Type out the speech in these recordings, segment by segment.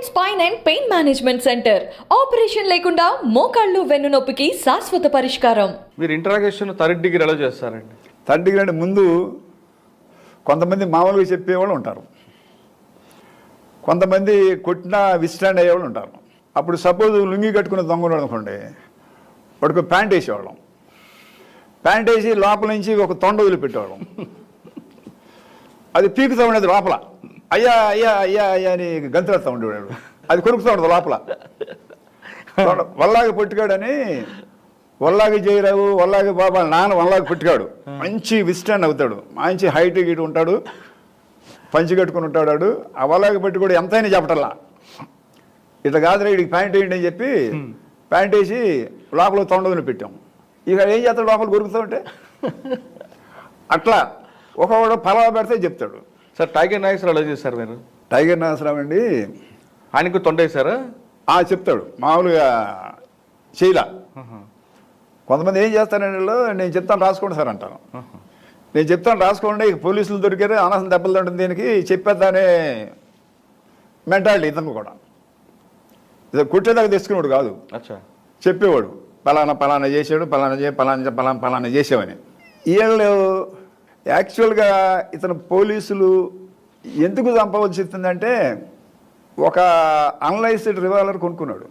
And spine and pain management centre. Operation లేకుండా మోకాళ్ళు వెన్నునొప్పికి శాశ్వత పరిష్కారం. మీరు ఇంటరాగేషన్ థర్డ్ డిగ్రీ ఎలా చేస్తారండి? థర్డ్ డిగ్రీ అంటే ముందు కొంతమంది మామూలుగా చెప్పేవాళ్ళు ఉంటారు. కొంతమంది కొట్టినా విస్టాండ్ అయ్యేవాళ్ళు ఉంటారు. అప్పుడు సపోజ్ లుంగి కట్టుకున్న దొంగలు అనుకోండి వాడికి ప్యాంట్ వేసేవాళ్ళం. ప్యాంట్ వేసి లోపల నుంచి ఒక తొండ వదిలిపెట్టేవాళ్ళం. అది పీకుతూ ఉండేది లోపల. అయ్యా అయ్యా అయ్యా అయ్యా అని గంతులేస్తూ ఉండేవాడు అది కొరుకుతూ ఉండదు లోపల. వల్లాగి పొట్టుగాడని వల్లాగి జయరావు వల్లాగి బాబా నాన్న వల్లాగి పుట్టిగాడు మంచి విస్టాండ్ అవుతాడు. మంచి హైట్ గీటు ఉంటాడు. పంచి కట్టుకుని ఉంటాడు. ఆ వల్లాగి పట్టి కూడా ఎంతైనా చెప్పటల్లా. ఇట్లా కాదురా వీడికి ప్యాంట్ వేయండి అని చెప్పి ప్యాంట్ వేసి లోపల తొండదని పెట్టాం. ఇక ఏం చేస్తాడు లోపల కొరుకుతూ ఉంటే? అట్లా. ఒకవాడు ఫలా పెడితే చెప్తాడు. సార్ టైగర్ నాగేశ్వర ఎలా చేశారు మీరు? టైగర్ నాసరావు అండి. ఆయనకు తొండేశారా? ఆ చెప్తాడు. మామూలుగా చేయలా. కొంతమంది ఏం వీళ్ళు, నేను చెప్తాను రాసుకోండి సార్ అంటాను నేను చెప్తాను రాసుకోండి ఇక పోలీసులు దొరికారు అనవసరం దెబ్బలు తింటుంది దీనికి చెప్పేద్దానే మెంటాలిటీ ఇతను కూడా. ఇది కుట్టేదాకా తెచ్చుకునేవాడు కాదు. అచ్చా. చెప్పేవాడు పలానా పలానా చేసాడు పలానా చే పలానా పలానా పలానా చేసావని వీళ్ళు యాక్చువల్గా ఇతను పోలీసులు ఎందుకు చంపవలసి వస్తుందంటే ఒక అన్లైస్డ్ రివాల్వర్ కొనుక్కున్నాడు.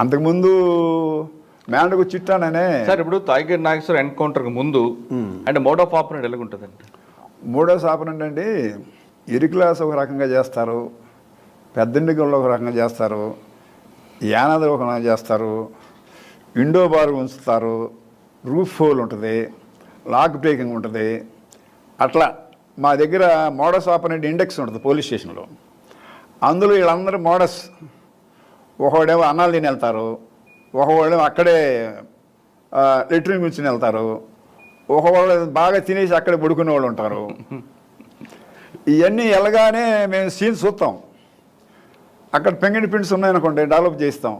అంతకుముందు మేనకు చిట్టాననే సార్ ఇప్పుడు టైగర్ నాగేశ్వర ఎన్కౌంటర్కు ముందు అంటే మోడ్ ఆఫ్ ఆపరేట్ ఎలా ఉంటుందండి మూడో శాపం ఏంటంటే ఇరుకులాస్ ఒక రకంగా చేస్తారు పెద్దండిగంలో ఒక రకంగా చేస్తారు యానాది ఒక రకంగా చేస్తారు విండో బార్ ఉంచుతారు రూఫ్ హోల్ ఉంటుంది లాక్ బ్రేకింగ్ ఉంటుంది. అట్లా మా దగ్గర మోడస్ ఆపరేట్ ఇండెక్స్ ఉంటుంది పోలీస్ స్టేషన్లో. అందులో వీళ్ళందరూ మోడస్. ఒకవాడేమో అన్నాలు తిని వెళ్తారు. ఒకవాడేమో అక్కడే లెట్రిన్ కూర్చుని వెళ్తారు. ఒకవాళ్ళు బాగా తినేసి అక్కడే పడుకునే వాళ్ళు ఉంటారు. ఇవన్నీ వెళ్ళగానే మేము సీన్ చూస్తాం. అక్కడ పెంగిడి పిండ్స్ ఉన్నాయనుకోండి డెవలప్ చేస్తాం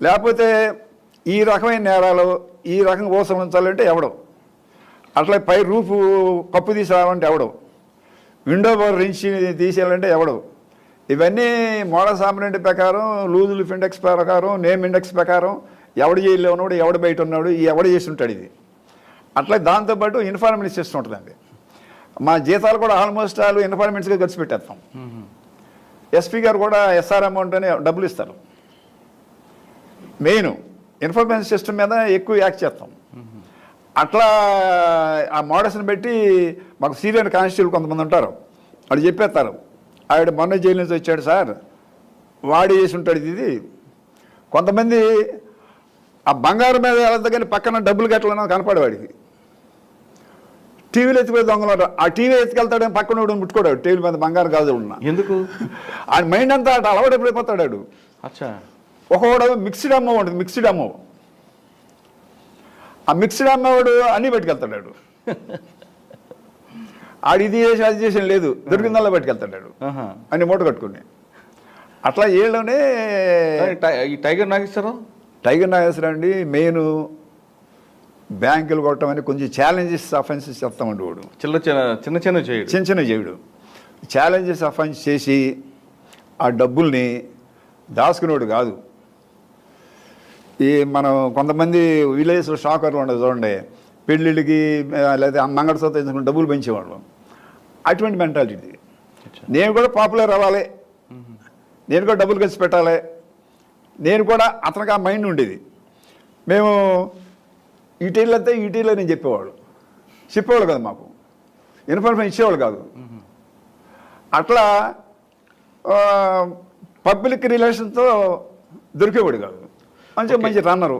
లేకపోతే ఈ రకమైన నేరాలు ఈ రకంగా ఓసం ఉంచాలంటే ఎవడం? అట్లా పై రూఫ్ కప్పు తీసుకురావాలంటే ఎవడు? విండో రించి తీసేయాలంటే ఎవడు? ఇవన్నీ మోడల్ సాంబ్రెంట్ ప్రకారం లూజ్ లిఫ్ ఇండెక్స్ ప్రకారం నేమ్ ఇండెక్స్ ప్రకారం ఎవడు జైల్లో ఉన్నాడు ఎవడు బయట ఉన్నాడు ఈ ఎవడు చేసి ఉంటాడు ఇది. అట్లా దాంతోపాటు ఇన్ఫార్మెంట్ సిస్టమ్ ఉంటుందండి. మా జీతాలు కూడా ఆల్మోస్ట్ ఆల్ ఇన్ఫార్మెంట్స్గా ఖర్చు పెట్టేస్తాం. ఎస్పీ గారు కూడా ఎస్ఆర్ అమౌంట్ అని డబ్బులు ఇస్తారు. మెయిన్ ఇన్ఫర్మేషన్ సిస్టమ్ మీద ఎక్కువ యాక్ట్ చేస్తాం. అట్లా ఆ మోడల్స్ని పెట్టి మాకు సీనియర్ కానిస్టేబుల్ కొంతమంది ఉంటారు. వాళ్ళు చెప్పేస్తారు. ఆవిడ మొన్న జైలు నుంచి వచ్చాడు సార్. వాడి చేసి ఉంటాడు ఇది కొంతమంది ఆ బంగారం మీద వెళ్తా కానీ పక్కన డబ్బులు కట్టాలన్నా కనపడేవాడికి టీవీలో ఎత్తిపోయి దొంగలు. ఆ టీవీ ఎత్తుకెళ్తాడు పక్కన వాడు ముట్టుకోడు. టీవీ మీద బంగారం కాదు ఉన్నా. ఎందుకు? ఆయన మైండ్ అంతా అటు అలవాటు ఎప్పుడైపోతాడు. అచ్చా. ఒకవాడు మిక్స్డ్ అమ్మ ఉంటుంది. మిక్స్డ్ అమ్మ. ఆ మిక్స్డ్ అమ్మవాడు అన్నీ పట్టుకెళ్తాడు. ఆడు ఇది చేసి అది చేసి లేదు. దొరికిందల్లా పట్టుకెళ్తాడు. అన్ని మూట కట్టుకుని. అట్లా ఏళ్ళనే సార్, ఈ టైగర్ నాగేశ్వరరావు? టైగర్ నాగేశ్వరరావు అండి మెయిన్ బ్యాంకులు కొట్టడం అని కొంచెం ఛాలెంజెస్ అఫెన్సెస్ చెప్తామండి వాడు. చిన్న చిన్న చిన్న చిన్న చేయడు. చిన్న చిన్న చేయడు. ఛాలెంజెస్ అఫెన్స్ చేసి ఆ డబ్బుల్ని దాచుకునేవాడు కాదు. ఈ మనం కొంతమంది విలేజ్లో షాకర్లు ఉండదు చూడండి. పెళ్ళిళ్ళకి లేదా మంగళసూత్రం తెచ్చుకుని డబ్బులు పెంచేవాళ్ళు. అటువంటి మెంటాలిటీ నేను కూడా పాపులర్ అవ్వాలి. నేను కూడా డబ్బులు ఖర్చు పెట్టాలి. నేను కూడా అతనికి ఆ మైండ్ ఉండేది. మేము ఈటీలు అయితే ఈటీలో నేను చెప్పేవాడు చెప్పేవాళ్ళు కదా మాకు. ఇన్ఫర్మేషన్ ఇచ్చేవాళ్ళు కాదు. అట్లా పబ్లిక్ రిలేషన్తో దొరికేవాడు కాదు. మంచి మంచి రన్నరు.